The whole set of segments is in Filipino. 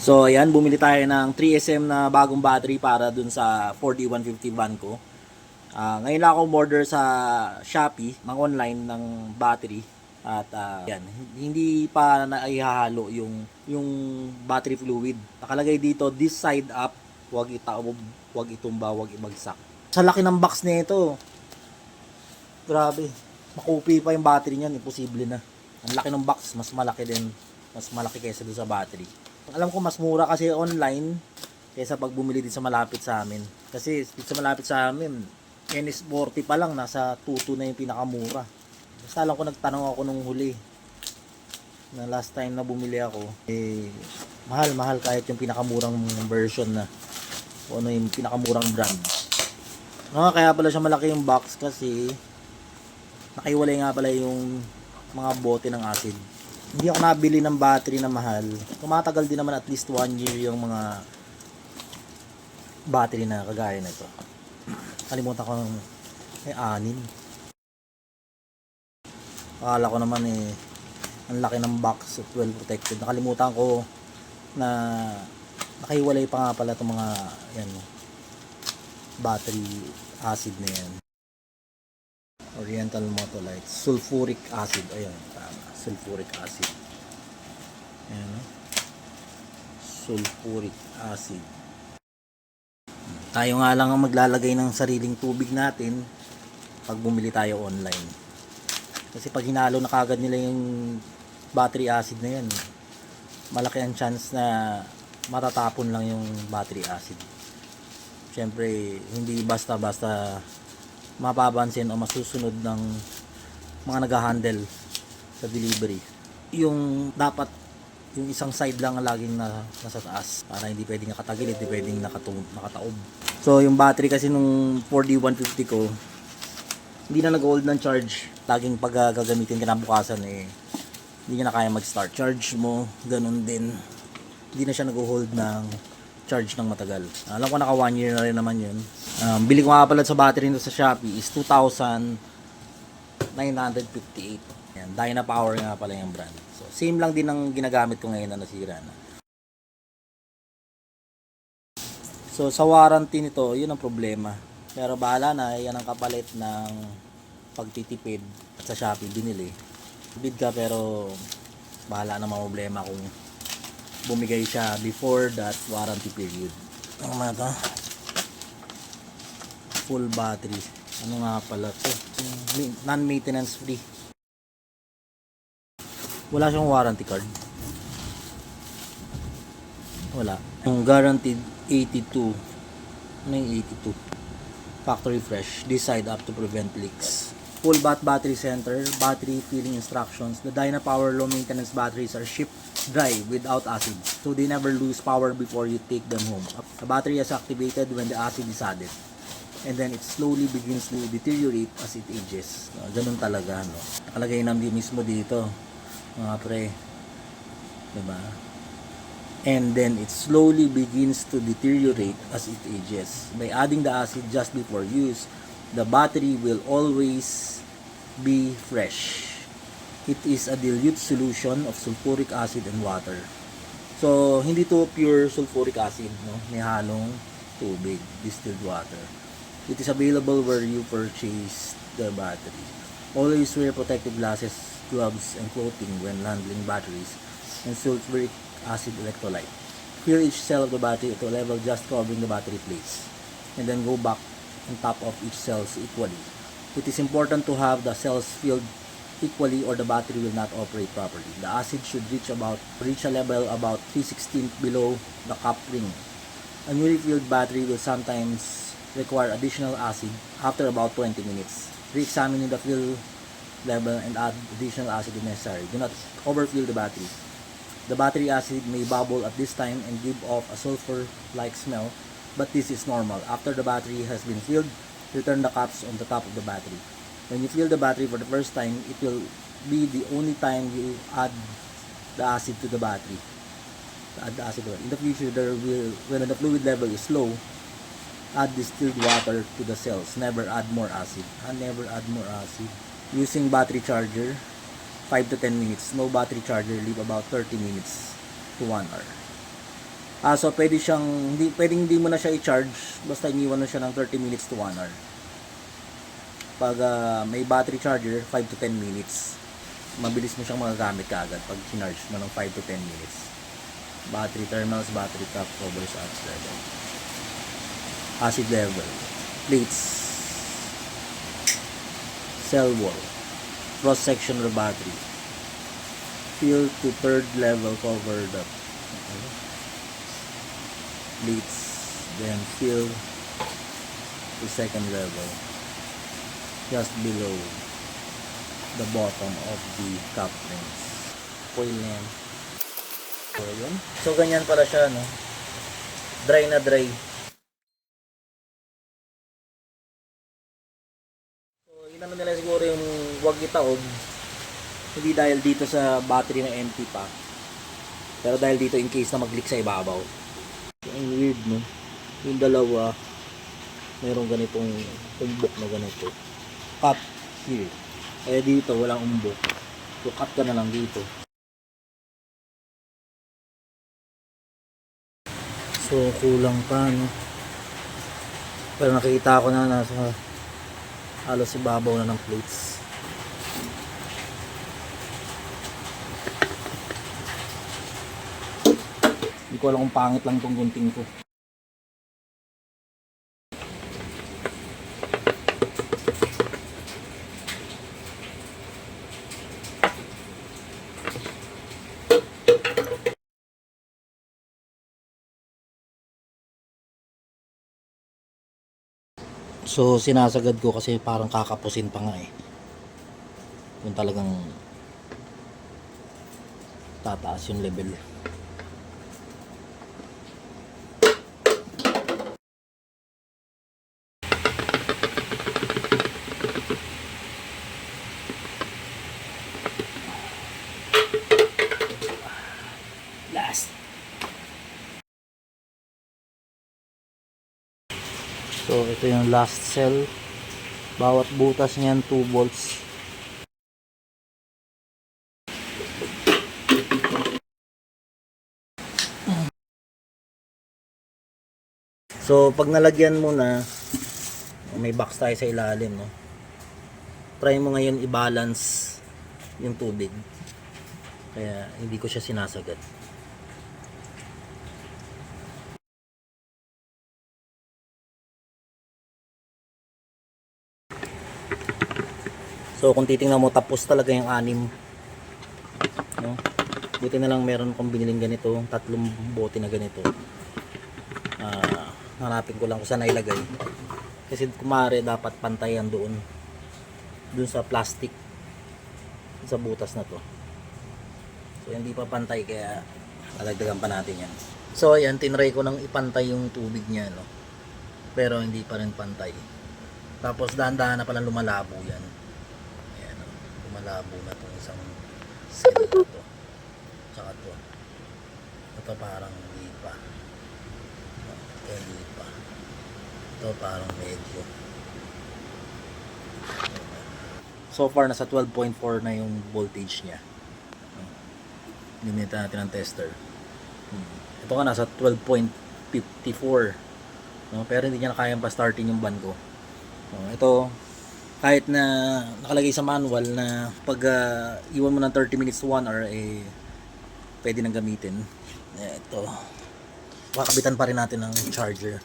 So, ayan, bumili tayo ng 3SM na bagong battery para dun sa 4D150 van ko. Ah, ngayon lang ako order sa Shopee, mga online ng battery. At ah, yan, hindi pa naihahalo yung yung battery fluid. Nakalagay dito, this side up, wag itaob, wag itumba, wag ibagsak. Sa laki ng box nito. Grabe. Makupi pa yung battery niyan, imposible na. Ang laki ng box, mas malaki din. Mas malaki kaysa doon sa battery. Alam ko mas mura kasi online kaysa pag bumili din sa malapit sa amin. Kasi sa malapit sa amin, NS40 pa lang, nasa 22 na yung pinakamura. Basta alam ko nagtanong ako nung huli. Na last time na bumili ako, eh, mahal, mahal kahit yung pinakamurang version na. O ano yung pinakamurang brand. No, kaya pala siya malaki yung box kasi nakaiwalay nga pala yung mga bote ng acid. Hindi ako nabili ng battery na mahal. Tumatagal din naman at least one year yung mga battery na kagaya na ito. Kalimutan ko ng ay anin. Akala ko naman eh ang laki ng box at well protected. Nakalimutan ko na nakahiwalay pa nga pala itong mga yan, battery acid na yan. Oriental Motolite. Sulfuric acid. Ayun, tama. Sulfuric acid. Ayan. Sulfuric acid. Tayo nga lang ang maglalagay ng sariling tubig natin pag bumili tayo online. Kasi pag hinalo na kagad nila yung battery acid na yan, malaki ang chance na matatapon lang yung battery acid. Siyempre, hindi basta-basta mapapansin o masusunod ng mga nag-handle sa delivery. Yung dapat yung isang side lang ang laging na, nasa taas para hindi pwedeng nakatagilid, hindi pwedeng nakatum, nakataob. So yung battery kasi nung 4D150 ko, hindi na nag-hold ng charge. Laging pag ah, gagamitin kinabukasan eh, hindi niya na kaya mag-start. Charge mo, ganun din. Hindi na siya nag-hold ng charge ng matagal. Alam ko naka 1 year na rin naman yun. Um, bili ko nga pala sa battery nito sa Shopee is 2,958. Yan, Dynapower nga pala yung brand. So, same lang din ang ginagamit ko ngayon na nasira na. So, sa warranty nito, yun ang problema. Pero bahala na, yan ang kapalit ng pagtitipid at sa Shopee binili. Bid ka pero bahala na mga problema kung bumigay siya before that warranty period. Ano nga to? Full battery. Ano nga pala to? Ma- Non-maintenance free. Wala siyang warranty card. Wala. Yung guaranteed 82. Ano yung 82? Factory fresh. Side up to prevent leaks. Full bat battery center, battery filling instructions. The Dynapower low maintenance batteries are shipped dry without acid. So they never lose power before you take them home. The battery is activated when the acid is added. And then it slowly begins to deteriorate as it ages. Uh, ganun talaga, no? Nakalagay namin mismo dito, mga pre. Diba? and then it slowly begins to deteriorate as it ages. By adding the acid just before use, the battery will always be fresh. It is a dilute solution of sulfuric acid and water. So, hindi to pure sulfuric acid, no? May halong tubig, distilled water. It is available where you purchase the battery. Always wear protective glasses, gloves, and clothing when handling batteries and sulfuric acid electrolyte. Fill each cell of the battery to a level just covering the battery plates, and then go back on top of each cells equally. It is important to have the cells filled equally or the battery will not operate properly. The acid should reach about reach a level about 316 below the cap ring. A newly filled battery will sometimes require additional acid after about 20 minutes. Re-examine the fill level and add additional acid if necessary. Do not overfill the battery. The battery acid may bubble at this time and give off a sulfur-like smell, but this is normal. After the battery has been filled, return the caps on the top of the battery. When you fill the battery for the first time, it will be the only time you add the acid to the battery. Add the acid. In the future, there will when the fluid level is low, add distilled water to the cells. Never add more acid. Ah, never add more acid. Using battery charger, 5 to 10 minutes. No battery charger, leave about 30 minutes to 1 hour. Ah, so pwede siyang hindi pwedeng hindi mo na siya i-charge basta iniwan mo siya ng 30 minutes to 1 hour. Pag ah, may battery charger, 5 to 10 minutes. Mabilis mo siyang magagamit kaagad pag charge mo ng 5 to 10 minutes. Battery terminals, battery cap, covers, amps level. Acid level. Plates. Cell wall. Cross section the battery. Fill to third level cover the okay. Plates. Then fill to second level. Just below the bottom of the cap rings. Coil na. So. So, ganyan pala siya, no? Dry na dry. So, inano nila siguro yung wag itaob. Hindi dahil dito sa battery na empty pa. Pero dahil dito in case na mag-leak sa ibabaw. Ang weird, no? Yung dalawa, mayroong ganitong umbok na ganito. Cut here. Eh dito, walang umbok. So, cut ka na lang dito. So, kulang pa, no? Pero nakita ko na nasa halos ibabaw na ng plates. Hindi ko alam kung pangit lang tong gunting ko. So, sinasagad ko kasi parang kakapusin pa nga eh. Kung talagang tataas yung level. Last. Ito yung last cell. Bawat butas niyan 2 volts. So, pag nalagyan mo na, may box tayo sa ilalim, no? Try mo ngayon i-balance yung tubig. Kaya, hindi ko siya sinasagad. So kung titingnan mo tapos talaga yung anim. No? Buti na lang meron akong biniling ganito, tatlong bote na ganito. Ah, hanapin ko lang kung saan nailagay. Kasi kumare dapat pantayan doon. Doon sa plastic sa butas na to. So hindi pa pantay kaya lalagdagan pa natin yan. So ayan, tinry ko nang ipantay yung tubig niya no. Pero hindi pa rin pantay. Tapos dahan-dahan na pala lumalabo yan. Lumalabo na itong isang cell na to. Tsaka to. Ito parang hindi pa. No, Ito hindi pa. Ito parang medyo. So far, nasa 12.4 na yung voltage niya. Gamitan natin ng tester. Hmm. Ito nga nasa 12.54. No, pero hindi niya na kayang pa-startin yung van ko. No, ito, kahit na nakalagay sa manual na pag ah, iwan mo ng 30 minutes to 1 hour eh pwede nang gamitin. Ito kakabitan pa rin natin ng charger.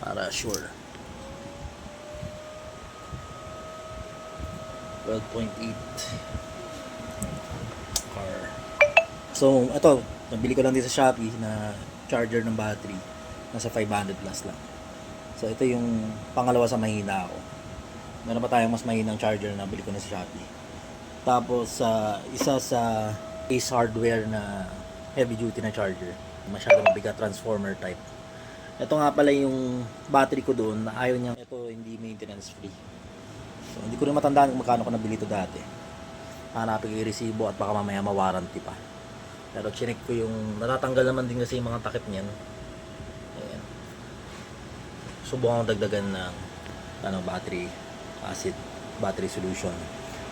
Para sure. 12.8 car. So ito nabili ko lang dito sa Shopee na charger ng battery. Nasa 500 plus lang. So ito yung pangalawa sa mahina ako meron pa tayong mas mahinang charger na nabili ko na sa Shopee. Tapos sa isa sa Ace Hardware na heavy duty na charger masyadong mabigat transformer type. Ito nga pala yung battery ko doon na ayaw niya ito hindi maintenance free. So hindi ko rin matandaan kung magkano ko nabili ito dati. Hanapin ko yung resibo at baka mamaya mawarranty pa. Pero chinek ko yung natatanggal naman din kasi yung mga takip niyan. Ayan. Subukan ko dagdagan ng ano, battery acid battery solution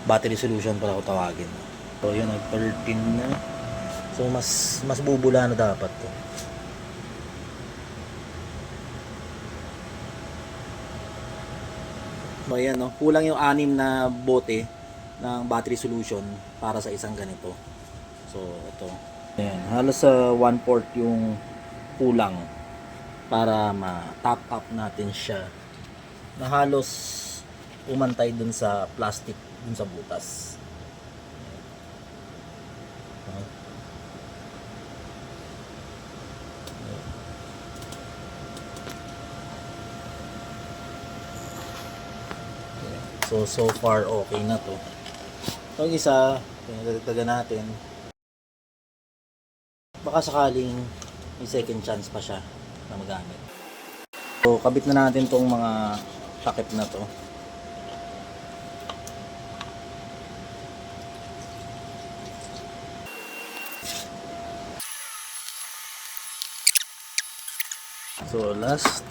battery solution pala ko tawagin so yun nag 13 na So mas mas bubula na dapat to. So ayan no, kulang yung anim na bote ng battery solution para sa isang ganito. So ito. Ayan, halos sa 1/4 yung kulang para ma-top up natin siya na halos umantay dun sa plastic dun sa butas. So, so far okay na to. Itong isa, pinagdagdagan natin. Baka sakaling may second chance pa siya na magamit. So, kabit na natin tong mga takip na to. So, last